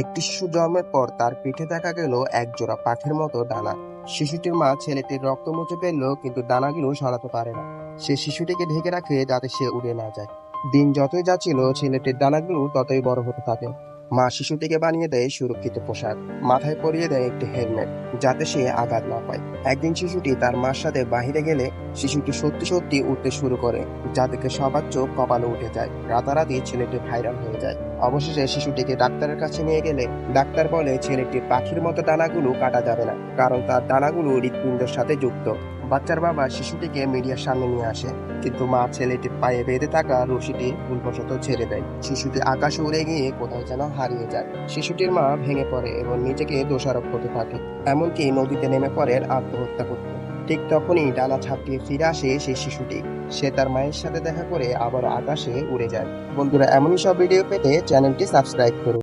একটি শিশু জন্মের পর তার পিঠে দেখা গেল একজোড়া পাখির মতো ডানা শিশুটির মা ছেলেটির রক্ত মুছে ফেলল, কিন্তু ডানাগুলো সরাতে পারে না। সে শিশুটিকে ঢেকে রাখে যাতে সে উড়ে না যায়। দিন যতই যাচ্ছিল, ছেলেটির ডানাগুলো ততই বড় হতে থাকে। মা শিশুটিকে বানিয়ে দেয় সুরক্ষিত পোশাক, মাথায় পরিয়ে দেয় একটি হেলমেট, যাতে সে আঘাত না পায়। একদিন শিশুটি তার মার সাথে বাহিরে গেলে শিশুটি সত্যি সত্যি উঠতে শুরু করে যা দেখে সবার চোখ কপালে উঠে যায়। রাতারাতি ছেলেটি ভাইরাল হয়ে যায়। অবশেষে শিশুটিকে ডাক্তারের কাছে নিয়ে গেলে ডাক্তার বলে ছেলেটির পাখির মতো ডানাগুলো কাটা যাবে না, কারণ তার ডানাগুলো হৃৎপিণ্ডের সাথে যুক্ত। বাচ্চার বাবা শিশুটিকে মিডিয়ার সামনে নিয়ে আসে, কিন্তু মা ছেলেটির পায়ে বেঁধে থাকা রশিটি ভুলবশত ছেড়ে দেয়। শিশুটি আকাশে উড়ে গিয়ে কোথায় যেন হারিয়ে যায়। শিশুটির মা ভেঙে পড়ে এবং নিজেকে দোষারোপ করতে থাকে। এমনকি নদীতে নেমে পড়ে আত্মহত্যা করতে। ঠিক তখনই ডানা ছাপিয়ে ফিরে আসে সেই শিশুটি। সে তার মায়ের সাথে দেখা করে আবার আকাশে উড়ে যায়। বন্ধুরা, এমনই সব ভিডিও পেতে চ্যানেলটি সাবস্ক্রাইব করুন।